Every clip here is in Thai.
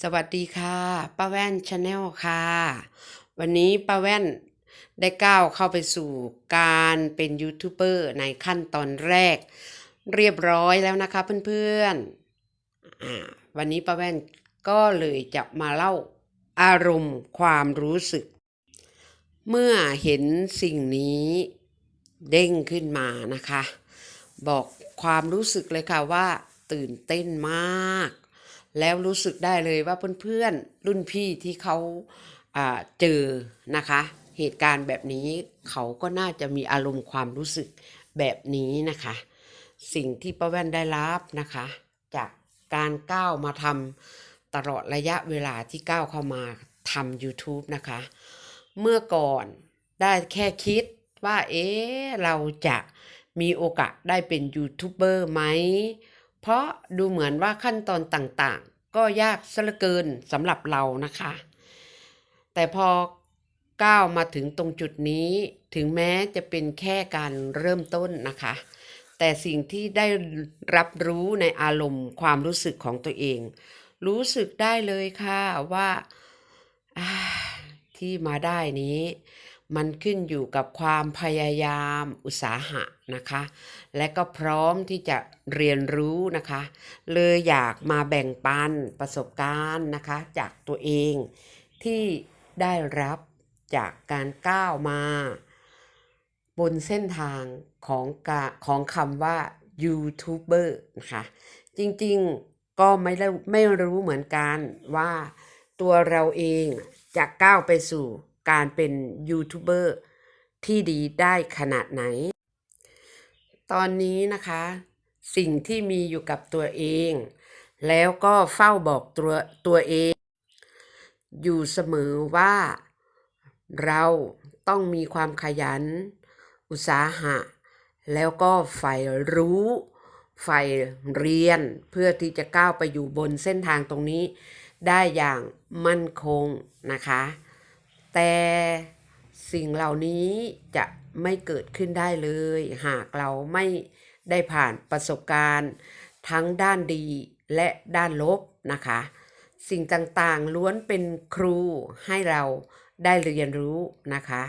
สวัสดีค่ะป้าแว่นชาแนลค่ะ วันนี้ป้าแว่นได้ก้าวเข้าไปสู่การเป็นยูทูบเบอร์ในขั้นตอนแรก เรียบร้อยแล้วนะคะเพื่อนๆวันนี้ป้าแว่นก็เลยจะมาเล่าอารมณ์ความรู้สึก เมื่อเห็นสิ่งนี้เด้งขึ้นมานะคะ บอกความรู้สึกเลยค่ะว่า ตื่นเต้นมาก แล้วรู้สึกได้เลยว่าเพื่อนๆรุ่นพี่ที่เขาอาเจอนะคะ เหตุการณ์แบบนี้เขาก็น่าจะมีอารมณ์ความรู้สึกแบบนี้นะคะ สิ่งที่ป้าแว่นได้รับนะคะ จากการก้าวมาทำตลอดระยะเวลาที่ก้าวเข้ามาทำ YouTube นะคะ เมื่อก่อนได้แค่คิดว่าเอ๊ะเราจะมีโอกาสได้เป็นยูทูบเบอร์ไหม เพราะดูเหมือนว่าขั้นตอนต่างๆ ก็ยากซะเหลือเกินสำหรับเรานะคะ แต่พอก้าวมาถึงตรงจุดนี้ถึงแม้จะเป็นแค่การเริ่มต้นนะคะ แต่สิ่งที่ได้รับรู้ในอารมณ์ความรู้สึกของตัวเอง รู้สึกได้เลยค่ะว่าอ่าที่มาได้นี้ มันขึ้นอยู่กับความพยายามอุตสาหะนะคะ และก็พร้อมที่จะเรียนรู้นะคะ เลยอยากมาแบ่งปันประสบการณ์นะคะ จากตัวเองที่ได้รับจากการก้าวมา บนเส้นทางของกาของคำว่ายูทูบเบอร์นะคะ จริงๆก็ไม่ได้ไม่รู้เหมือนกันว่าตัวเราเองจะก้าวไปสู่ การเป็นยูทูบเบอร์ที่ดีได้ขนาดไหน ตอนนี้นะคะ สิ่งที่มีอยู่กับตัวเอง แล้วก็เฝ้าบอกตัวตัวเอง อยู่เสมอว่า เราต้องมีความขยัน อุตสาหะ แล้วก็ใฝ่รู้ใฝ่เรียนเพื่อที่จะก้าวไปอยู่บนเส้นทางตรงนี้ ได้อย่างมั่นคงนะคะ แต่สิ่งเหล่านี้จะไม่เกิดขึ้นได้เลย หากเราไม่ได้ผ่านประสบการณ์ ทั้งด้านดีและด้านลบนะคะ สิ่งต่างๆล้วนเป็นครูให้เราได้เรียนรู้นะคะ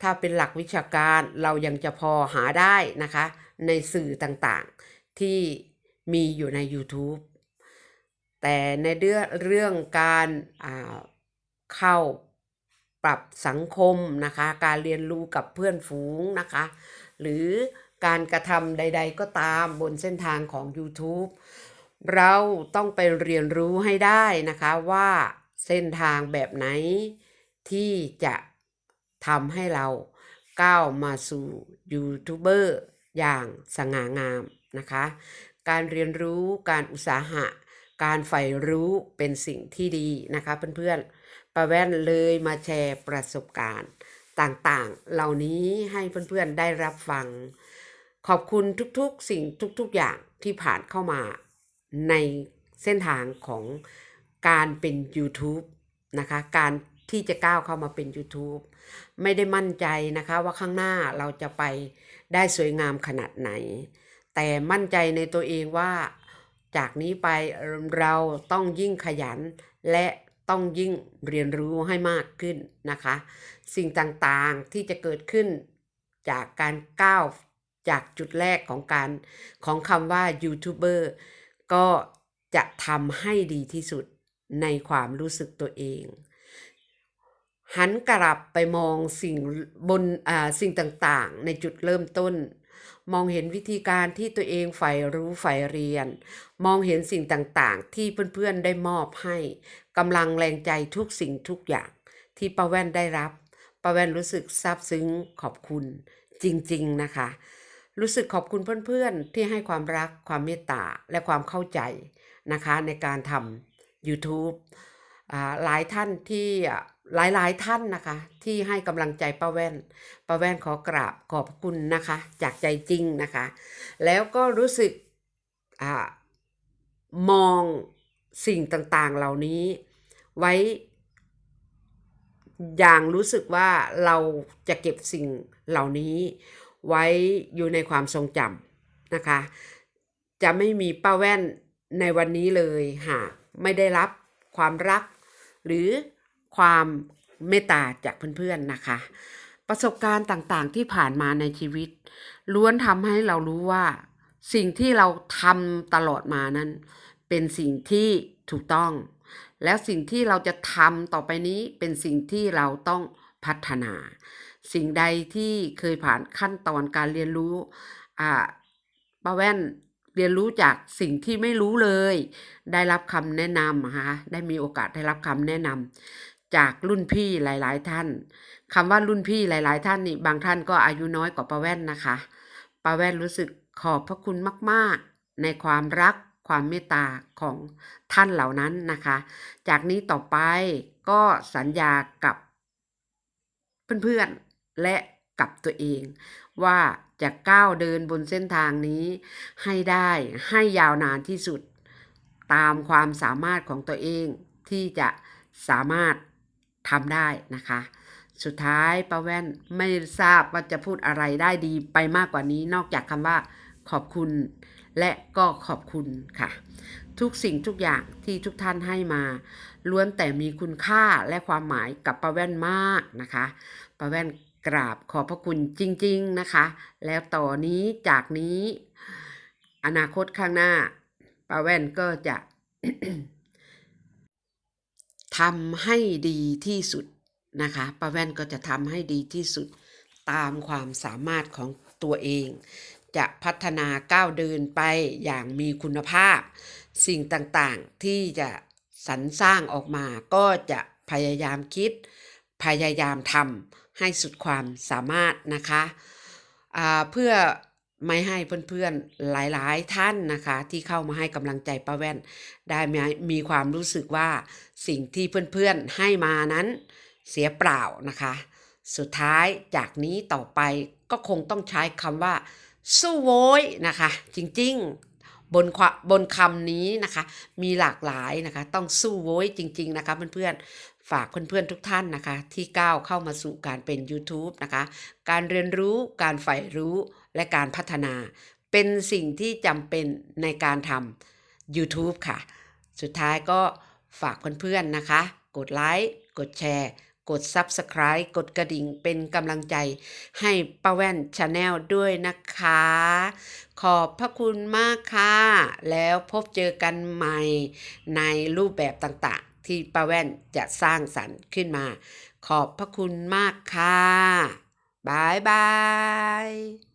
ถ้าเป็นหลักวิชาการเรายังจะพอหาได้นะคะ ในสื่อต่างๆที่มีอยู่ใน YouTube แต่ในเรื่องเรื่องการเข้า ปรับสังคมนะคะ การเรียนรู้กับเพื่อนฝูงนะคะ หรือการกระทำใด ๆ ก็ตามบนเส้นทางของ YouTube เราต้องไปเรียนรู้ให้ได้นะคะว่าเส้นทางแบบไหนที่จะทำให้เราก้าวมาสู่ยูทูบเบอร์อย่างสง่างามนะคะ การเรียนรู้การอุตสาหะ การใฝ่รู้เป็นสิ่งที่ดีนะคะเพื่อนๆ ป้าแว่นเลยมาแชร์ประสบการณ์ต่างๆ เหล่านี้ให้เพื่อนๆได้รับฟัง ขอบคุณทุกๆสิ่งทุกๆอย่างที่ผ่านเข้ามาในเส้นทางของการเป็น YouTube นะคะ การที่จะก้าวเข้ามาเป็น YouTube ไม่ได้มั่นใจนะคะว่าข้างหน้าเราจะไปได้สวยงามขนาดไหน แต่มั่นใจในตัวเองว่าจากนี้ไปเราต้องยิ่งขยันและ ต้องยิ่งเรียนรู้ให้มากขึ้นนะคะ สิ่งต่างๆที่จะเกิดขึ้นจากการก้าวจากจุดแรกของการของคำว่ายูทูบเบอร์ก็จะทำให้ดีที่สุดในความรู้สึกตัวเอง หันกลับไปมองสิ่งบนอ่าสิ่งต่างๆ ในจุดเริ่มต้น มองเห็นวิธีการที่ตัวเองใฝ่รู้ใฝ่เรียน มองเห็นสิ่งต่างๆ ที่เพื่อนๆได้มอบให้กำลังแรงใจทุกสิ่งทุกอย่าง ที่ป้าแว่นได้รับป้าแว่นรู้สึกซาบซึ้งขอบคุณจริงๆนะคะ รู้สึกขอบคุณเพื่อนๆ ที่ให้ความรักความเมตตาและความเข้าใจนะคะในการทำ YouTube หลายท่านที่อะหลายๆท่านนะคะ ที่ให้กำลังใจป้าแว่นป้าแว่นขอกราบขอบคุณนะคะ จากใจจริงนะคะ แล้วก็รู้สึกอ่ามองสิ่งต่างๆเหล่านี้ไว้ อย่างรู้สึกว่าเราจะเก็บสิ่งเหล่านี้ ไว้อยู่ในความทรงจำนะคะ จะไม่มีป้าแว่นในวันนี้เลยหากไม่ได้รับ ความรัก หรือความเมตตาจากเพื่อนๆนะคะ ประสบการณ์ต่างๆที่ผ่านมาในชีวิต ล้วนทำให้เรารู้ว่า สิ่งที่เราทำตลอดมานั้น เป็นสิ่งที่ถูกต้อง แล้วสิ่งที่เราจะทำต่อไปนี้เป็นสิ่งที่เราต้องพัฒนา สิ่งใดที่เคยผ่านขั้นตอนการเรียนรู้อ่าป้าแว่น เรียนรู้จากสิ่งที่ไม่รู้เลย ได้รับคำแนะนำนะคะได้มีโอกาสได้รับคำแนะนำจากรุ่นพี่หลาย ๆ ท่านคำว่ารุ่นพี่หลาย ๆ ท่านนี่บางท่านก็อายุน้อยกว่าป้าแว่นนะคะป้าแว่นรู้สึกขอบพระคุณมาก ๆ ในความรักความเมตตาของท่านเหล่านั้นนะคะ จากนี้ต่อไปก็สัญญากับเพื่อน ๆ และ กับตัวเอง ว่าจะก้าวเดินบนเส้นทางนี้ให้ได้ให้ยาวนานที่สุด ตามความสามารถของตัวเองที่จะสามารถทำได้นะคะ สุดท้ายป้าแว่นไม่ทราบว่าจะพูดอะไรได้ดีไปมากกว่านี้ นอกจากคำว่าขอบคุณ และก็ขอบคุณค่ะ ทุกสิ่งทุกอย่างที่ทุกท่านให้มา ล้วนแต่มีคุณค่าและความหมายกับป้าแว่นมากนะคะป้าแว่น กราบขอบพระคุณจริง ๆนะคะ แล้วต่อนนี้จากนี้ อนาคตข้างหน้าป้าแว่นก็จะทำให้ดีที่สุดนะคะป้าแว่นก็จะทำให้ดีที่สุดตามความสามารถของตัวเอง จะพัฒนาก้าวเดินไปอย่างมีคุณภาพ สิ่งต่างๆที่จะสรรสร้างออกมาก็จะพยายามคิด พยายามทำ ให้สุดความสามารถนะคะเพื่อไม่ให้เพื่อนๆหลายๆท่านนะคะ ที่เข้ามาให้กำลังใจป้าแว่น ได้มีมีความรู้สึกว่าสิ่งที่เพื่อนๆให้มานั้นเสียเปล่านะคะ สุดท้ายจากนี้ต่อไปก็คงต้องใช้คำว่า สู้โว้ยนะคะ จริงๆ บนคบนคำนี้นะคะ มีหลากหลายนะคะ ต้องสู้โว้ยจริง ๆ นะคะเพื่อนๆฝากเพื่อนๆทุกท่านนะคะ ที่ก้าวเข้ามาสู่การเป็น YouTube นะคะ การเรียนรู้การใฝ่รู้และการพัฒนา เป็นสิ่งที่จำเป็นในการทำ YouTube ค่ะ สุดท้ายก็ฝากเพื่อนๆนะคะ กดไลค์กดแชร์ กด Subscribe กดกระดิ่งเป็นกำลังใจให้ป้าแว่นชาแนลด้วยนะคะ ขอบพระคุณมากค่ะ แล้วพบเจอกันใหม่ในรูปแบบต่างๆ ที่ป้าแว่นจะสร้างสรรค์ขึ้นมา ขอบพระคุณมากค่ะบายบาย